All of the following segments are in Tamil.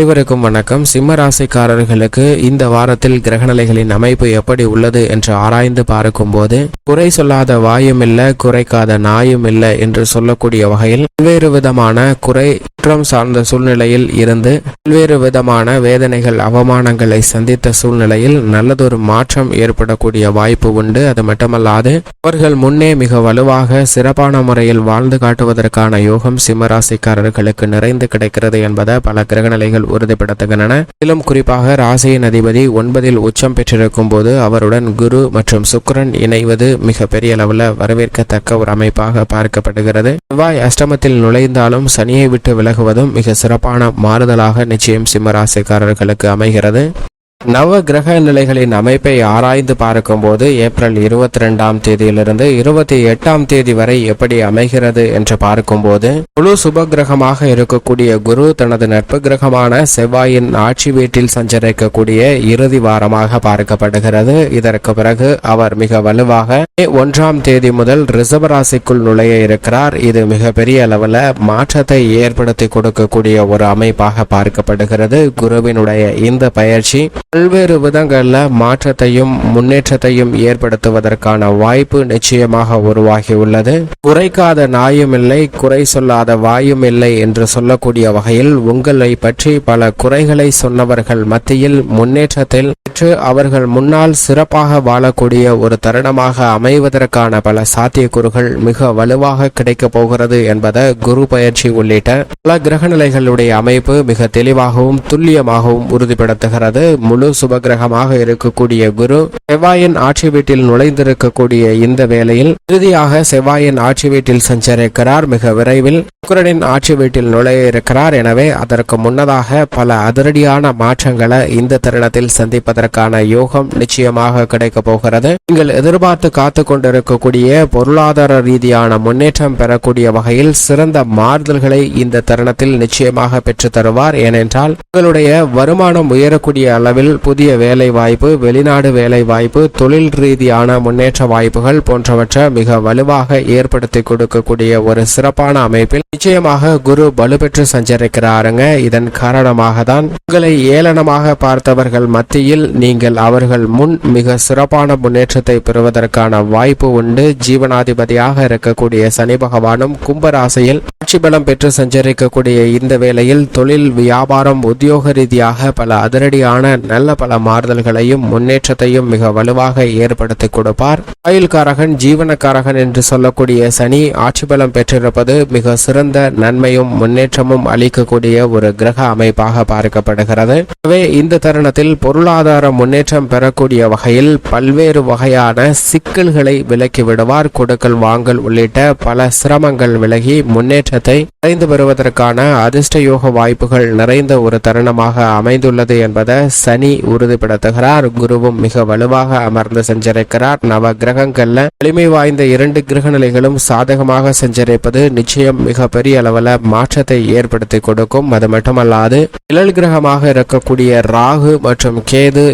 அனைவருக்கும் வணக்கம். சிம்ம ராசிக்காரர்களுக்கு இந்த வாரத்தில் கிரகநிலைகளின் அமைப்பு எப்படி உள்ளது என்று ஆராய்ந்து பார்க்கும்போது குறை சொல்லாத வாயும் இல்லை குறைக்காத நாயும் இல்லை என்று சொல்லக்கூடிய வகையில் பல்வேறு விதமான குறை குற்றம் சார்ந்த சூழ்நிலையில் இருந்து பல்வேறு விதமான வேதனைகள் அவமானங்களை சந்தித்த சூழ்நிலையில் நல்லதொரு மாற்றம் ஏற்படக்கூடிய வாய்ப்பு உண்டு. அது மட்டுமல்லாது அவர்கள் முன்னே மிக வலுவாக சிறப்பான முறையில் வாழ்ந்து காட்டுவதற்கான யோகம் சிம்மராசிக்காரர்களுக்கு நிறைந்து கிடைக்கிறது என்பதை பல கிரகநிலைகள் உறுதிப்படுத்துகின்றன. மேலும் குறிப்பாக ராசியின் அதிபதி ஒன்பதில் உச்சம் பெற்றிருக்கும் போது அவருடன் குரு மற்றும் சுக்கரன் இணைவது மிக பெரிய அளவில் வரவேற்கத்தக்க ஒரு அமைப்பாக பார்க்கப்படுகிறது. செவ்வாய் அஷ்டமத்தில் நுழைந்தாலும் சனியை விட்டு விலகுவதும் மிக சிறப்பான மாறுதலாக நிச்சயம் சிம்மராசிக்காரர்களுக்கு அமைகிறது. நவ கிரக நிலைகளின் அமைப்பை ஆராய்ந்து பார்க்கும்போது ஏப்ரல் இருபத்தி ரெண்டாம் தேதியிலிருந்து இருபத்தி எட்டாம் தேதி வரை எப்படி அமைகிறது என்று பார்க்கும்போது முழு சுப கிரகமாக இருக்கக்கூடிய குரு தனது நட்பு கிரகமான செவ்வாயின் ஆட்சி வீட்டில் சஞ்சரிக்கக்கூடிய இறுதி வாரமாக பார்க்கப்படுகிறது. இதற்கு பிறகு அவர் மிக வலுவாக மே ஒன்றாம் தேதி முதல் ரிசர்வ ராசிக்குள் நுழைய இருக்கிறார். இது மிக பெரிய அளவில் மாற்றத்தை ஏற்படுத்தி கொடுக்கக்கூடிய ஒரு அமைப்பாக பார்க்கப்படுகிறது. குருவினுடைய இந்த பயிற்சி பல்வேறு விதங்களில் மாற்றத்தையும் முன்னேற்றத்தையும் ஏற்படுத்துவதற்கான வாய்ப்பு நிச்சயமாக உருவாகி உள்ளது. குறைக்காத நாயும் இல்லை குறை சொல்லாத வாயும் இல்லை என்று சொல்லக்கூடிய வகையில் உங்களை பற்றி பல குறைகளை சொன்னவர்கள் மத்தியில் முன்னேற்றத்தில் பெற்று அவர்கள் முன்னால் சிறப்பாக வாழக்கூடிய ஒரு தருணமாக அமைவதற்கான பல சாத்தியக்கூறுகள் மிக வலுவாக கிடைக்கப் போகிறது என்பதை குரு பயிற்சி உள்ளிட்ட பல கிரகநிலைகளுடைய அமைப்பு மிக தெளிவாகவும் துல்லியமாகவும் உறுதிப்படுத்துகிறது. முழு சுபகிரகமாக இருக்கக்கூடிய குரு செவ்வாயின் ஆட்சி வீட்டில் நுழைந்திருக்கக்கூடிய இந்த வேளையில் இறுதியாக செவ்வாயின் ஆட்சி வீட்டில் சஞ்சரிக்கிறார். மிக விரைவில் சுக்கரனின் ஆட்சி வீட்டில் நுழைய இருக்கிறார். எனவே அதற்கு முன்னதாக பல அதிரடியான மாற்றங்களை இந்த தருணத்தில் சந்திப்பதற்கான யோகம் நிச்சயமாக கிடைக்க போகிறது. நீங்கள் எதிர்பார்த்து காத்து கொண்டிருக்கக்கூடிய பொருளாதார ரீதியான முன்னேற்றம் பெறக்கூடிய வகையில் சிறந்த மாறுதல்களை இந்த தருணத்தில் நிச்சயமாக பெற்று தருவார். ஏனென்றால் உங்களுடைய வருமானம் உயரக்கூடிய அளவில் புதிய வேலை வாய்ப்பு வெளிநாடு வேலை வாய்ப்பு தொழில் ரீதியான முன்னேற்ற வாய்ப்புகள் போன்றவற்றை மிக வலுவாக ஏற்படுத்தி கொடுக்கக்கூடிய ஒரு சிறப்பான அமைப்பில் நிச்சயமாக குரு வலுப்பெற்று சஞ்சரிக்கிறாருங்க. இதன் காரணமாக தான் உங்களை ஏளனமாக பார்த்தவர்கள் மத்தியில் நீங்கள் அவர்கள் முன் மிக சிறப்பான முன்னேற்றத்தை பெறுவதற்கான வாய்ப்பு உண்டு. ஜீவனாதிபதியாக இருக்கக்கூடிய சனி பகவானும் கும்பராசியில் ஆட்சி பலம் பெற்று சஞ்சரிக்கக்கூடிய இந்த வேளையில் தொழில் வியாபாரம் உத்தியோக ரீதியாக பல அதிரடியான நல்ல பல மாறுதல்களையும் முன்னேற்றத்தையும் மிக வலுவாக ஏற்படுத்தி கொடுப்பார். ஆயுள்காரகன் ஜீவனக்காரகன் என்று சொல்லக்கூடிய சனி ஆட்சி பலம் பெற்றிருப்பது மிக சிறந்த நன்மையும் முன்னேற்றமும் அளிக்கக்கூடிய ஒரு கிரக அமைப்பாக பார்க்கப்படுகிறது. எனவே இந்த தருணத்தில் பொருளாதார முன்னேற்றம் பெறக்கூடிய வகையில் பல்வேறு வகையான சிக்கல்களை விலக்கி விடுவார். கொடுக்கல் வாங்கல் உள்ளிட்ட பல சிரமங்கள் விலகி முன்னேற்ற முன்னேற்றத்தை அடைந்து வருவதற்கான அதிர்ஷ்ட யோக வாய்ப்புகள் நிறைந்த ஒரு தருணமாக அமைந்துள்ளது என்பதை சனி உறுதிப்படுத்துகிறார். குருவும் மிக வலுவாக அமர்ந்து சஞ்சரிக்கிறார். நவ கிரகங்கள்ல வலிமை வாய்ந்த இரண்டு கிரக நிலைகளும் சாதகமாக சஞ்சரிப்பது நிச்சயம் மிக பெரிய அளவில் மாற்றத்தை ஏற்படுத்தி கொடுக்கும். அது மட்டுமல்லாது நிழல் கிரகமாக இருக்கக்கூடிய ராகு மற்றும் கேது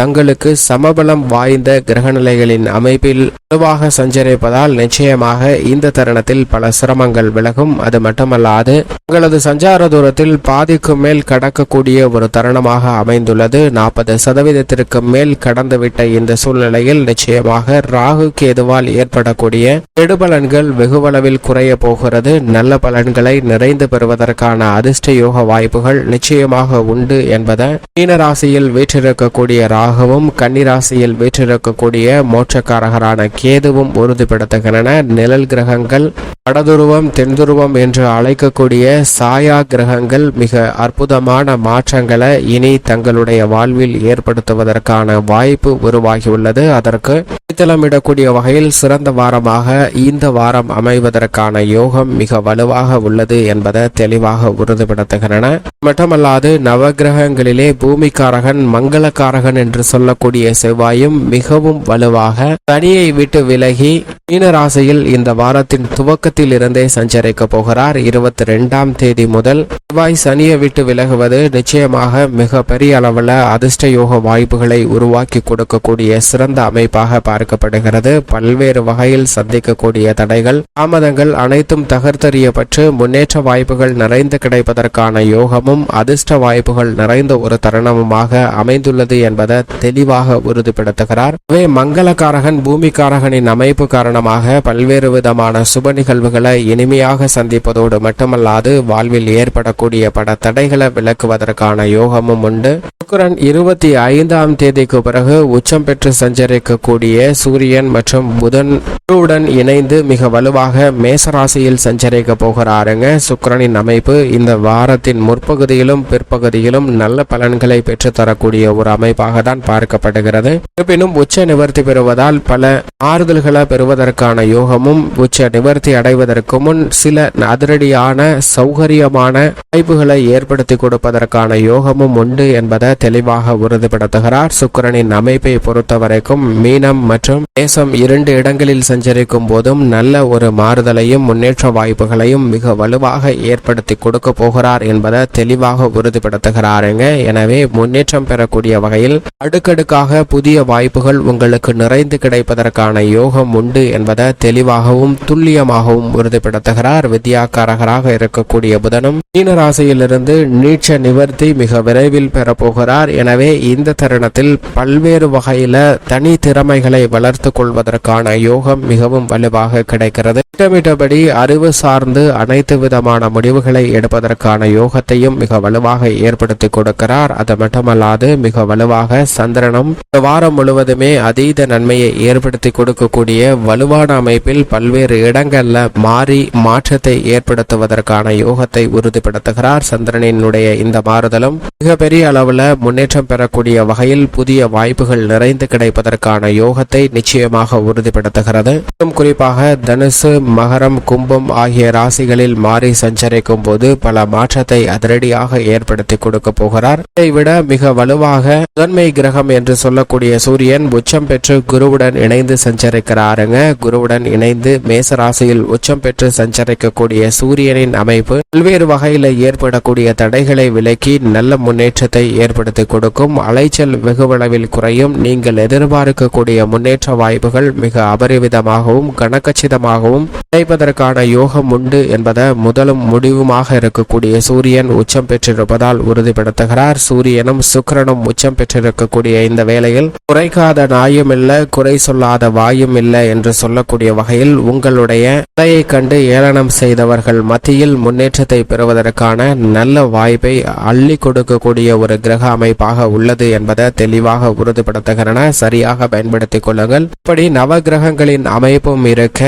தங்களுக்கு சமபலம் வாய்ந்த கிரகநிலைகளின் அமைப்பில் வலுவாக சஞ்சரிப்பதால் நிச்சயமாக இந்த தருணத்தில் பல சிரமங்கள் விலகும். அது மட்டுமல்லாது உங்களது சஞ்சார தூரத்தில் பாதிக்கு மேல் கடக்கக்கூடிய ஒரு தருணமாக அமைந்துள்ளது. நாற்பது சதவீதத்திற்கு மேல் கடந்துவிட்ட இந்த சூழ்நிலையில் நிச்சயமாக ராகு கேதுவால் ஏற்படக்கூடிய கெடுபலன்கள் வெகுவளவில் குறைய போகிறது. நல்ல பலன்களை நிறைந்து பெறுவதற்கான அதிர்ஷ்ட யோக வாய்ப்புகள் நிச்சயமாக உண்டு என்பதை மீனராசியில் வீற்றிருக்கக்கூடிய ராகுவும் கன்னிராசியில் வீற்றிருக்கக்கூடிய மோட்சக்காரகரான கேதுவும் உறுதிப்படுத்துகின்றன. நிழல் கிரகங்கள் வடதுருவம் தென்துருவம் என்று அழைக்கக்கூடிய சாயா கிரகங்கள் மிக அற்புதமான மாற்றங்களை இனி தங்களுடைய வாழ்வில் ஏற்படுத்துவதற்கான வாய்ப்பு உருவாகியுள்ளது. அதற்கு அடித்தளமிடக்கூடிய வகையில் சிறந்த வாரமாக இந்த வாரம் அமைவதற்கான யோகம் மிக வலுவாக உள்ளது என்பதை தெளிவாக உறுதிப்படுத்துகின்றன. மட்டுமல்லாது நவகிரகங்களிலே பூமிக்காரகன் மங்களக்காரகன் என்று சொல்லக்கூடிய செவ்வாயும் மிகவும் வலுவாக சனியை விட்டு விலகி மீனராசியில் இந்த வாரத்தின் துவக்கத்தில் இருந்தே சஞ்சரிக்க போகிறார். இருபத்தி ரெண்டாம் தேதி முதல் செவ்வாய் சனியை விட்டு விலகுவது நிச்சயமாக மிக பெரிய அளவில் அதிர்ஷ்ட யோக வாய்ப்புகளை உருவாக்கி கொடுக்கக்கூடிய சிறந்த அமைப்பாக பார்க்க பார்க்கப்படுகிறது பல்வேறு வகையில் சந்திக்கக்கூடிய தடைகள் தாமதங்கள் அனைத்தும் தகர்த்தறியப்பட்டு முன்னேற்ற வாய்ப்புகள் நிறைந்து கிடைப்பதற்கான யோகமும் அதிர்ஷ்ட வாய்ப்புகள் நிறைந்த ஒரு தருணமுமாக அமைந்துள்ளது என்பதை தெளிவாக உறுதிப்படுத்துகிறார். எனவே பூமிக்காரகனின் அமைப்பு காரணமாக பல்வேறு விதமான சுப நிகழ்வுகளை இனிமையாக சந்திப்பதோடு மட்டுமல்லாது வாழ்வில் ஏற்படக்கூடிய பட தடைகளை விளக்குவதற்கான யோகமும் உண்டு. சுக்கரன் இருபத்தி ஐந்தாம் தேதிக்கு பிறகு உச்சம் பெற்று சஞ்சரிக்கக்கூடிய சூரியன் மற்றும் புதன் குருவுடன் இணைந்து மிக வலுவாக மேசராசியில் சஞ்சரிக்க போகிறாருங்க. சுக்கிரனின் அமைப்பு இந்த வாரத்தின் முற்பகுதியிலும் பிற்பகுதியிலும் நல்ல பலன்களை பெற்று தரக்கூடிய ஒரு அமைப்பாக தான் பார்க்கப்படுகிறது. இருப்பினும் உச்ச நிவர்த்தி பெறுவதால் பல ஆறுதல்களை பெறுவதற்கான யோகமும் உச்ச நிவர்த்தி அடைவதற்கு முன் சில அதிரடியான சௌகரியமான வாய்ப்புகளை ஏற்படுத்தி கொடுப்பதற்கான யோகமும் உண்டு என்பதை தெளிவாக உறுதிப்படுத்துகிறார். சுக்கரனின் அமைப்பை பொறுத்தவரைக்கும் மீனம் மற்றும் தேசம் இரண்டு இடங்களில் சஞ்சரிக்கும் போதும் நல்ல ஒரு மாறுதலையும் முன்னேற்ற வாய்ப்புகளையும் மிக வலுவாக ஏற்படுத்தி கொடுக்க போகிறார் என்பதை தெளிவாக உறுதிப்படுத்துகிறாருங்க எனவே முன்னேற்றம் பெறக்கூடிய வகையில் அடுக்கடுக்காக புதிய வாய்ப்புகள் உங்களுக்கு நிறைந்து கிடைப்பதற்கான யோகம் உண்டு என்பதை தெளிவாகவும் துல்லியமாகவும் உறுதிப்படுத்துகிறார். வித்யாக்காரகராக இருக்கக்கூடிய புதனும் மீனராசியிலிருந்து நீட்ச நிவர்த்தி மிக விரைவில் பெறப்போகிறார் எனவே இந்த தருணத்தில் பல்வேறு வகையில தனி திறமைகளை வளர்த்து கொள்வதற்கான யோகம் மிகவும் வலுவாக கிடைக்கிறது. திட்டமிட்டபடி அறிவு சார்ந்து அனைத்து விதமான முடிவுகளை எடுப்பதற்கான யோகத்தையும் மிக வலுவாக ஏற்படுத்தி கொடுக்கிறார். அது மட்டுமல்லாது மிக வலுவாக சந்திரனும் வாரம் முழுவதுமே அதீத நன்மையை ஏற்படுத்தி கொடுக்கக்கூடிய வலுவான அமைப்பில் பல்வேறு இடங்கள்ல மாறி மாற்றத்தை ஏற்படுத்துவதற்கான யோகத்தை உறுதிப்படுத்துகிறார். சந்திரனினுடைய இந்த மாறுதலும் மிகப்பெரிய அளவுல முன்னேற்றம் பெறக்கூடிய வகையில் புதிய வாய்ப்புகள் நிறைந்து கிடைப்பதற்கான யோகத்தை நிச்சயமாக உறுதிப்படுத்துகிறது. குறிப்பாக தனுசு மகரம் கும்பம் ஆகிய ராசிகளில் மாறி சஞ்சரிக்கும் போது பல மாற்றத்தை அதிரடியாக ஏற்படுத்தி கொடுக்க போகிறார். இதை விட மிக வலுவாக முதன்மை கிரகம் என்று சொல்லக்கூடிய சூரியன் உச்சம் பெற்று குருவுடன் இணைந்து சஞ்சரிக்கிறாருங்க. குருவுடன் இணைந்து மேச ராசியில் உச்சம் பெற்று சஞ்சரிக்கக்கூடிய சூரியனின் அமைப்பு பல்வேறு வகையில் ஏற்படக்கூடிய தடைகளை விலக்கி நல்ல முன்னேற்றத்தை ஏற்படுத்தி கொடுக்கும். அலைச்சல் வெகுவளவில் குறையும். நீங்கள் எதிர்பார்க்கக்கூடிய முன்னேற்ற வாய்ப்புகள் மிக அபரிவிதமாகவும் கனக்கச்சிதமாகவும் இணைப்பதற்கான யோகம் உண்டு என்பதை முதலும் முடிவுமாக இருக்கக்கூடிய சூரியன் உச்சம் பெற்றிருப்பதால் உறுதிப்படுத்துகிறார். சூரியனும் சுக்கரனும் உச்சம் பெற்றிருக்கக்கூடிய இந்த வேளையில் குறைக்காத நாயும் இல்லை குறை சொல்லாத வாயும் இல்லை என்று சொல்லக்கூடிய வகையில் உங்களுடைய கதையை கண்டு ஏளனம் செய்தவர்கள் மத்தியில் முன்னேற்றத்தை பெறுவதற்கான நல்ல வாய்ப்பை அள்ளி கொடுக்கக்கூடிய ஒரு கிரக அமைப்பாக உள்ளது என்பதை தெளிவாக உறுதிப்படுத்துகிறன. சரியாக பயன்படுத்திக் கொள்ளுங்கள். இப்படி நவ கிரகங்களின் அமைப்பும் இருக்க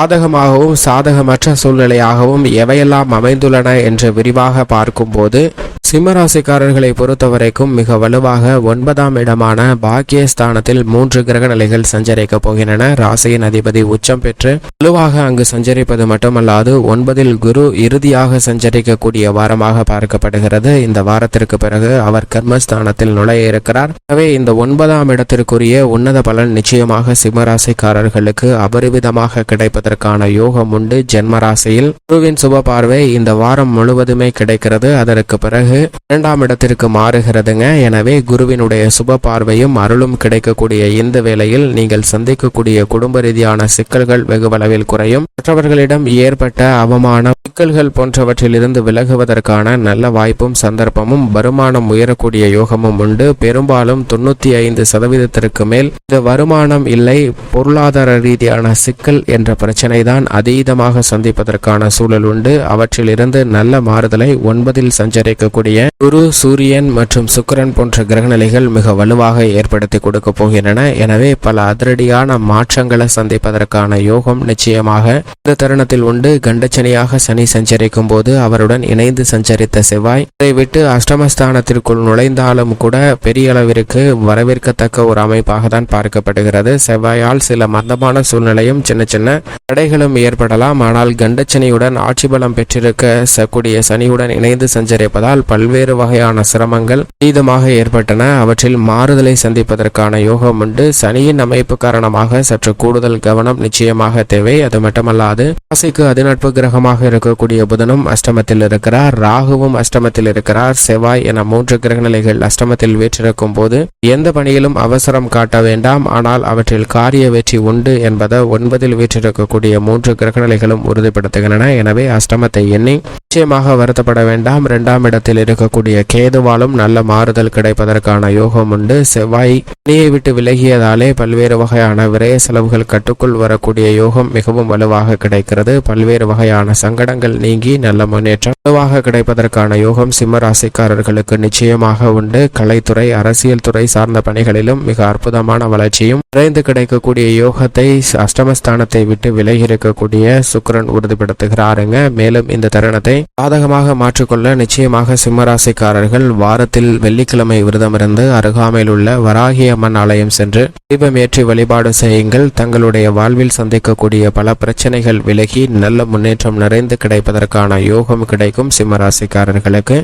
சாதகமாகவும் சாதகமற்ற சூழ்நிலையாகவும் எவையெல்லாம் அமைந்துள்ளன என்று விரிவாக பார்க்கும்போது சிம்மராசிக்காரர்களை பொறுத்தவரைக்கும் மிக வலுவாக ஒன்பதாம் இடமான பாக்கியஸ்தானத்தில் மூன்று கிரக நிலைகள் சஞ்சரிக்கப் போகின்றன. ராசியின் அதிபதி உச்சம் பெற்று வலுவாக அங்கு சஞ்சரிப்பது மட்டுமல்லாது ஒன்பதில் குரு இறுதியாக சஞ்சரிக்கக்கூடிய வாரமாக பார்க்கப்படுகிறது. இந்த வாரத்திற்கு பிறகு அவர் கர்மஸ்தானத்தில் நுழைய இருக்கிறார். எனவே இந்த ஒன்பதாம் இடத்திற்குரிய உன்னத பலன் நிச்சயமாக சிம்மராசிக்காரர்களுக்கு அபரிவிதமாக கிடைப்பது கிடைப்பதற்கான யோகம் உண்டு. ஜென்மராசியில் குருவின் சுப பார்வை இந்த வாரம் முழுவதுமே கிடைக்கிறது. அதற்கு பிறகு இரண்டாம் இடத்திற்கு மாறுகிறதுங்க. எனவே குருவினுடைய சுப பார்வையும் அருளும் கிடைக்கக்கூடிய இந்த வேளையில் நீங்கள் சந்திக்கக்கூடிய குடும்ப ரீதியான சிக்கல்கள் வெகுவளவில் குறையும். மற்றவர்களிடம் ஏற்பட்ட அவமானம் சிக்கல்கள் போன்றவற்றிலிருந்து விலகுவதற்கான நல்ல வாய்ப்பும் சந்தர்ப்பமும் வருமானம் உயரக்கூடிய யோகமும் உண்டு. பெரும்பாலும் தொண்ணூத்தி ஐந்து சதவீதத்திற்கு மேல் இந்த வருமானம் இல்லை. பொருளாதார ரீதியான சிக்கல் என்ற பிரச்சனை தான் அதீதமாக சந்திப்பதற்கான சூழல் உண்டு. அவற்றிலிருந்து நல்ல மாறுதலை ஒன்பதில் சஞ்சரிக்கக்கூடிய குரு சூரியன் மற்றும் சுக்கிரன் போன்ற கிரகநிலைகள் மிக வலுவாக ஏற்படுத்தி கொடுக்க போகின்றன. எனவே பல அதிரடியான மாற்றங்களை சந்திப்பதற்கான யோகம் நிச்சயமாக இந்த தருணத்தில் உண்டு. கண்டச்சனியாக சனி சஞ்சரிக்கும் போது அவருடன் இணைந்து சஞ்சரித்த செவ்வாய் இதை விட்டு அஷ்டமஸ்தானத்திற்குள் நுழைந்தாலும் கூட பெரிய அளவிற்கு வரவேற்கத்தக்க ஒரு அமைப்பாக தான் பார்க்கப்படுகிறது. செவ்வாயால் சில மந்தமான சூழ்நிலையும் சின்ன சின்ன தடைகளும் ஏற்படலாம். ஆனால் கண்டச்சனியுடன் ஆட்சி பலம் பெற்றிருக்க சக்கூடிய சனியுடன் இணைந்து சஞ்சரிப்பதால் பல்வேறு வகையான சிரமங்கள் அதீதமாக ஏற்பட்டன. அவற்றில் மாறுதலை சந்திப்பதற்கான யோகம் உண்டு. சனியின் அமைப்பு காரணமாக சற்று கூடுதல் கவனம் நிச்சயமாக தேவை. அது மட்டுமல்லாது ராசிக்கு அதிநட்பு கிரகமாக இருக்கக்கூடிய புதனும் அஷ்டமத்தில் இருக்கிறார். ராகுவும் அஷ்டமத்தில் இருக்கிறார். செவ்வாய் என மூன்று கிரகநிலைகள் அஷ்டமத்தில் வீற்றிருக்கும் போது எந்த பணியிலும் அவசரம் காட்ட வேண்டாம். ஆனால் அவற்றில் காரிய வெற்றி உண்டு என்பதை ஒன்பதில் வீற்றிருக்கக்கூடிய மூன்று கிரகநிலைகளும் உறுதிப்படுத்துகின்றன. எனவே அஷ்டமத்தை எண்ணி நிச்சயமாக வருத்தப்பட வேண்டாம். இரண்டாம் இடத்தில் இருக்கக்கூடிய கேதுவாலும் நல்ல மாறுதல் கிடைப்பதற்கான யோகம் உண்டு. செவ்வாய் பணியை விட்டு விலகியதாலே பல்வேறு வகையான விரய செலவுகள் கட்டுக்குள் வரக்கூடிய யோகம் மிகவும் வலுவாக கிடைக்கிறது. பல்வேறு வகையான சங்கடங்கள் நீங்கி நல்ல முன்னேற்றம் வலுவாக கிடைப்பதற்கான யோகம் சிம்ம ராசிக்காரர்களுக்கு நிச்சயமாக உண்டு. கலைத்துறை அரசியல் துறை சார்ந்த பணிகளிலும் மிக அற்புதமான வளர்ச்சியும் விரைந்து கிடைக்கக்கூடிய யோகத்தை அஷ்டமஸ்தானத்தை விட்டு விலகி இருக்கக்கூடிய சுக்கிரன் உறுதிப்படுத்துகிறாருங்க. மேலும் இந்த தருணத்தை சாதகமாக மாற்றிக்கொள்ள நிச்சயமாக சிம்மராசிக்காரர்கள் வாரத்தில் வெள்ளிக்கிழமை விரதமிருந்து அருகாமையில் உள்ள வராகி அம்மன் ஆலயம் சென்று தீபம் ஏற்றி வழிபாடு செய்யுங்கள். தங்களுடைய வாழ்வில் சந்திக்கக்கூடிய பல பிரச்சனைகள் விலகி நல்ல முன்னேற்றம் நிறைந்து கிடைப்பதற்கான யோகம் கிடைக்கும் சிம்மராசிக்காரர்களுக்கு.